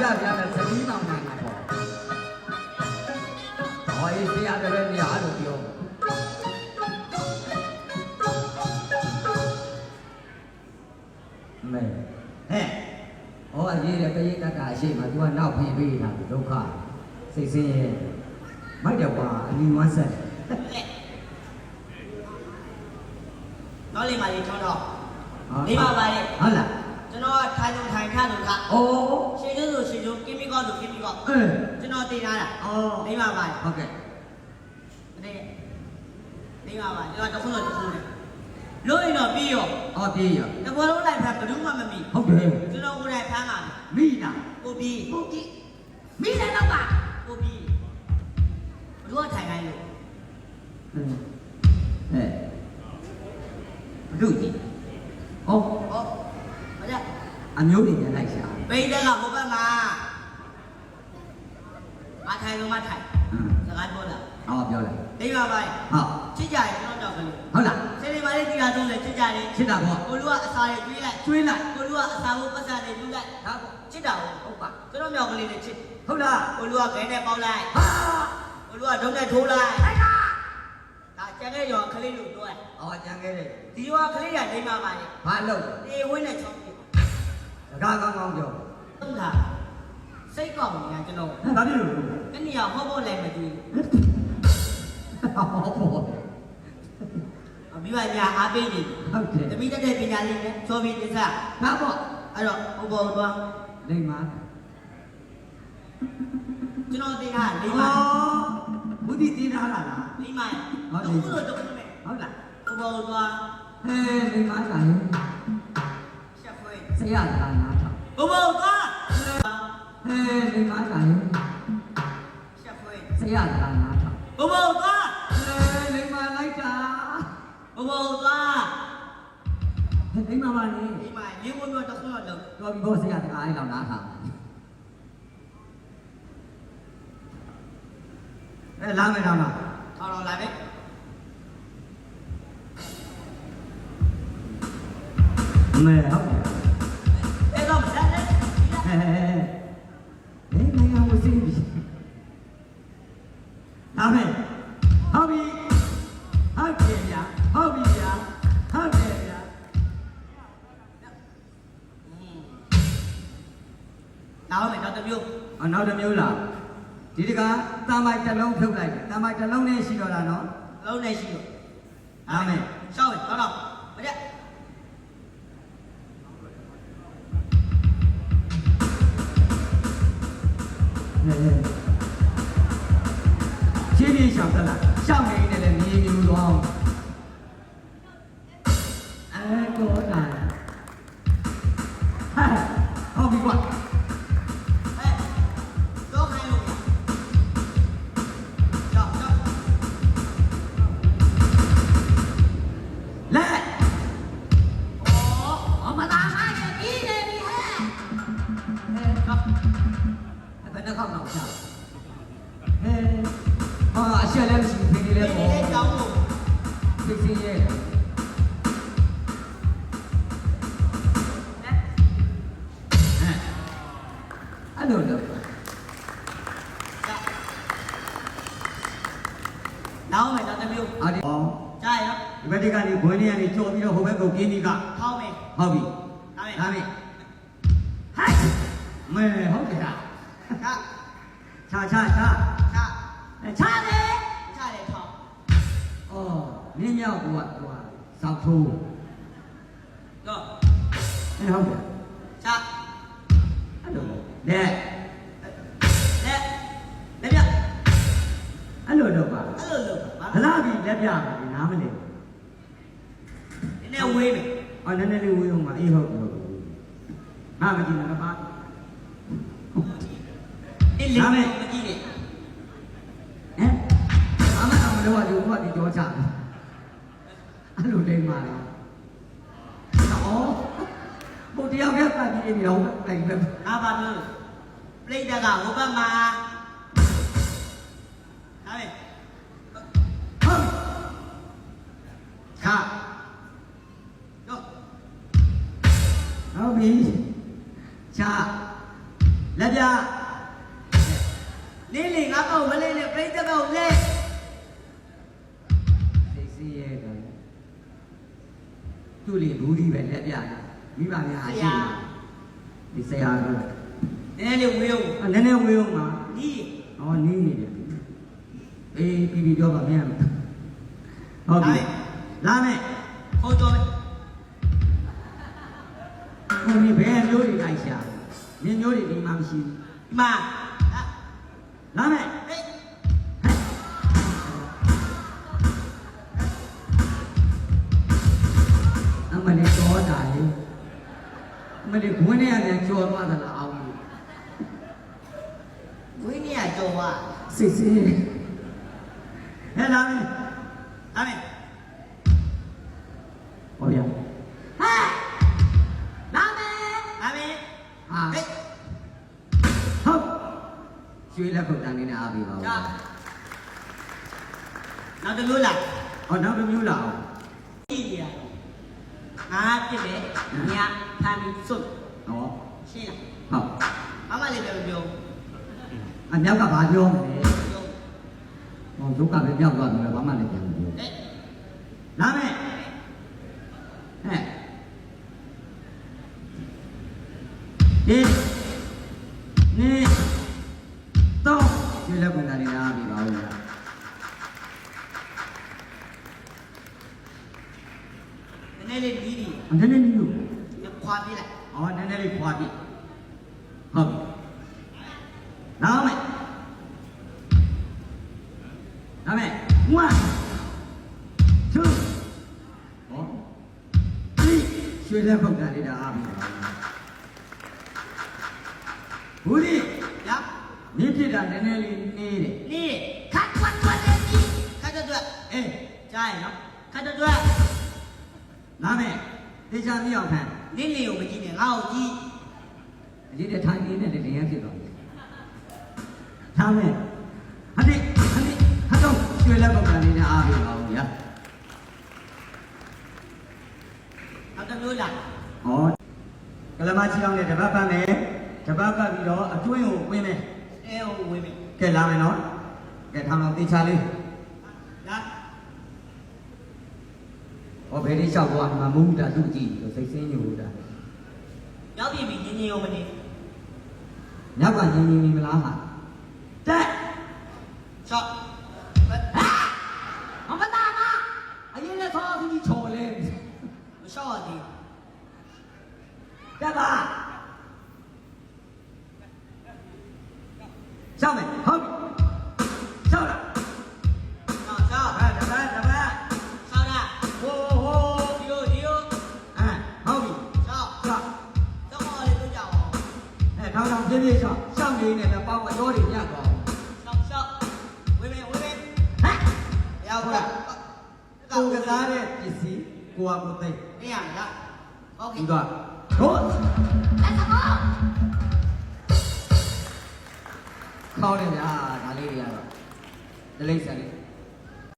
ကြဗျာလဲသတိတောင်နိုင်တာပေါ့ဟောရေးတရားတယ်နေရာလို့ပြောမဲဟဲ့ဟောအရေးတဲ့ပရိသတ်ကအရှိမ तू ကနောက်ပြင်ပေးတာဒုက္ခစိတ်ဆင်းရဲမိုက်တော့ကွာအလီဝမ်းဆက်နော်လေးမလေးထောင်းတော့ဟာနေပါပါလေဟုတ်လားကျွန်တော်ကထိုင်လုံးထိုင်ခန့်လို့ကအိုးရှင်း ကျိုးဆိုရှင်းကျိုးကင်းမီကောဆိုကင်းမီကောအေးကျွန်တော်တင်ထားတာအော်နေပါပါလေဟုတ်ကဲ့တဲ့နေပါပါကျွန်တော်တစ်ခုတော့တစ်ခုနဲ့လို့ရင်တော့ပြီးရောအော်ပြေးရတဘောလုံးလိုက်ဖက်ဘယ်သူမှမမိဟုတ်တယ်ကျွန်တော်ကိုယ်တိုင်ဖမ်းပါမယ်မိတာကိုပြီးဟုတ်ကဲ့မိတယ်တော့ပါကိုပြီးဘယ်သူကထိုင်ခိုင်းလို့ဟဲ့ဘုဒ္ဓကြီးဟောဟောမကြအမျိုးတွေပြန်လိုက်ရှာပိတ်တဲ့ကဟိုဘက်မှာမထို င်လို့မထိုင်ဟမ်စကားပြောတာအော်ပြောလိုက်နေပါပါဟုတ်ချစ်ကြရင်ကျွန်တော်တော့ကလေးဟုတ်လားဆယ်လေးပါလေးတီတာသုံးလေချစ်ကြတယ်ချစ်တာပေါ့ကိုလူကအစာတွေကျွေးလိုက်ကျွေးလိုက်ကိုလူကအစာကိုပတ်စံတွေလူလိုက်ဒါပေါ့ချစ်တာကိုဟုတ်ပါကျွန်တော်မြောက်ကလေးနဲ့ချစ်ဟုတ်လားကိုလူကခဲနဲ့ပေါက်လိုက်ဟာကိုလူကဒုံနဲ့ထိုးလိုက်ထိုက်ကဒါကျန်တဲ့ရောကလေးလို့ပြောတယ်အော်ကြံခဲ့တယ်ဒီရောကလေးကနေမှပါလေဘာလို့တေဝင်းနဲ့ချောင်းပြစကားကောင်းကောင်းပြောသုံးတာ စိတ်ကောက်နေတာကျွန်တော်ဘာဖြစ်လို့တနည်းဟောဖို့လည်းမကြည့်ဟောပေါ့ဘူးမိဘညာအားပေးနေဟုတ်တယ်တမိတက်တဲ့ပညာလေးနဲ့ချောပြီးတစ္ဆဒါပေါ့အဲ့တော့ဟိုဘောသွားလိမ္မာကျွန်တော်တင်တာလေးဩပါဘုဒ္ဓတည်ထားတာလားလေးပါဟုတ်တယ်တခုလို့တခုနဲ့ဟုတ်လားဟိုဘောသွားဟဲ့လိမ္မာလာရင်ချက်ခွေးဆရာကနားထောင်ဟိုဘောသွား ဟဲ့လိမ္မာလာရင်ချက်ခွေးဆရာကနားထောင်ဟိုဘောသွားဟဲ့လိမ္မာလိုက်တာဟိုဘောသွားဟဲ့လိမ္မာပါနေဒီမှာလေးဝင်တော့တခုတော့လုံးတော်ပြီဘောဆရာတကားအဲ့လောက်နားထောင်အဲလာမယ်လာ လာအောင်မယ်တော့တမျိုးအနောက်တစ်မျိုးလားဒီတကတမ်းမိုက်တစ်လုံးဖြုတ်လိုက်တယ်တမ်းမိုက်တစ်လုံးနဲ့ရှိတော့တာနော်လုံးနဲ့ရှိတော့ဒါမဲ့ရှောက်တော့တော့မတက်ဟဲ့ဟဲ့ရှင်းပြရှောက်သလားရှောက်နေ ဘယ်နှခေါက်တော့ချာဟဲ့ဟာအရှက်လည်းမရှိဘူးဖိနေဒီလည်းပေါ့လေးကြောင်းလို့ဖိစင်းရဲ့လက်အဲ့လိုလို့လာအောင်မယ်တော့တမျိုးအာဒီဟောကြားရဒီဘက်ဒီကနေဘွယ်နေရနေကြော်ပြီးတော့ဟိုဘက်ကိုပြင်းပြီးကထောင်းမယ်ဟုတ်ပြီဒါမယ်ဒါနဲ့ဟိုက်မဲဟုတ်တယ်ဟာ ချချာချာချာချချာတယ်ချတယ်ထောင်းအော်နင်းမြောက်ကွာကွာစောက်ထိုးတော့အဲဟုတ်တယ်ချအဲ့လိုလက်လက်လက်ပြအဲ့လိုတော့ပါအဲ့လိုလုပ်ပါဗလာပြီလက်ပြတယ်နားမလဲနည်းနည်းဝေးမယ်အော်နည်းနည်းလေးဝေးအောင်ပါအေးဟုတ်ဟုတ်ငါမကြည့်နဲ့ ပါအေးလေးမကြည့်နဲ့ဟမ်အမအမလို့ကဒီဘုရားဒီကြောချတယ်အဲ့လိုလိမ့်ပါလားအော်ဘုတရားကပတ်ပြီးနေတော့အဲ့ဒီပဲအာဘာလို့ပြိတ္တကဟိုဘက်မှာဒါပဲဟုတ်ခါတော့ဟုတ်ပြီချာလက်ပြ သူ့လေဘူးဒီပဲလက်ပြမိဘများအားရှိတယ်ဒီဆရာကနည်းနည်းလေးဝေးအောင်အနည်းနည်းဝေးအောင်ပါဒီ။အော်နီးနေတယ်။အေးပြီးပြီးပြောပါမင်း။ဟုတ်ပြီ။လာမယ်ခေါ်တော့မယ်။ကိုနေဘယ်မျိုးတွေလိုက်ရှာ။မြင်မျိုးတွေဒီမှမရှိဘူးဒီမှာ။လာမယ်ဟေး။ မလေးခွန်းထဲကနေကြော်သွားသလားအောင်လို့ဝင်းနေရကြော်ပါ။စစ်စစ်။ဟဲ့လာမယ်အမေ။ဟောရ။ဟဲ့လာမယ်အမေဟာဟေးဟုတ်။ရွှေလက်ခုတ်တန်းနေနဲ့အားပေးပါဦးကြာနောက်တစ်လို့လာ။ဟောနောက်တစ်မျိုးလာအောင်ကြည့်ရ ငါပြစ်တယ်ညဖမ်းပြီးစွတ်။ဟောရှင်းဟုတ်လားမမလေးပြောပြော။အမြောက်ကဘာပြောမလဲ။ပြောဟောဒုက္ခပဲပြောက်သွားတယ်ဘာမှလည်းပြန်မပြောဟေးလာမယ်ဟဲ့ဒီ အော်နည်းနည်းလေးခွာပြီဟုတ်ပြီလာမယ်လာမယ်1 2ဟော3ရွှေလက်ကွန်တာလေးဒါအားပြီပါဦးဘူးဒီရနေဖြစ်တာနည်းနည်းလေးနေတယ်နီးခတ်ခွတ်ခွတ်လေးနီးခတ်တော့တော့အေးကြားရနော်ခတ်တော့တော့လာမယ်တေချာမြောက်ခံ နင်းလေးကိုမကြည့်နဲ့ငါ့ကိုကြည့်အလေးတဲ့ထိုင်နေတဲ့လေလျံဖြစ်သွားပြီထားမယ်ဟတိဟတိဟတော့ရွှေလက်ပုတ်ကန်လေးနဲ့အားပေးပါဦးဗျာနောက်တစ်လို့လာဟောကလမချီအောင်နဲ့တပတ်ပတ်မယ်တပတ်ပတ်ပြီးတော့အတွင်းကိုဝင်မယ်အဲဟိုဝေးမယ်ကဲလာမယ်နော်ကဲထောင်တော့တေချာလေးလာ ဟောဘယ်ဒီလျှောက်သွားမှာမုန်းတာသူ့ကြည့်လို့စိတ်ဆင်းညိုတာရောက်ပြီပြီညင်ညင်ရောမနေညောက်ကညင်ညင်မီမလားဟာ ရောက်ပါ ကိုကစားတဲ့ပစ္စည်းကိုဟာကိုသိ နေရလားโอเค ဒီတော့ဟုတ် let's go ခေါင်းနေဗျာဒါလေးတွေကတော့ဒလိမ့်ဆန်လေး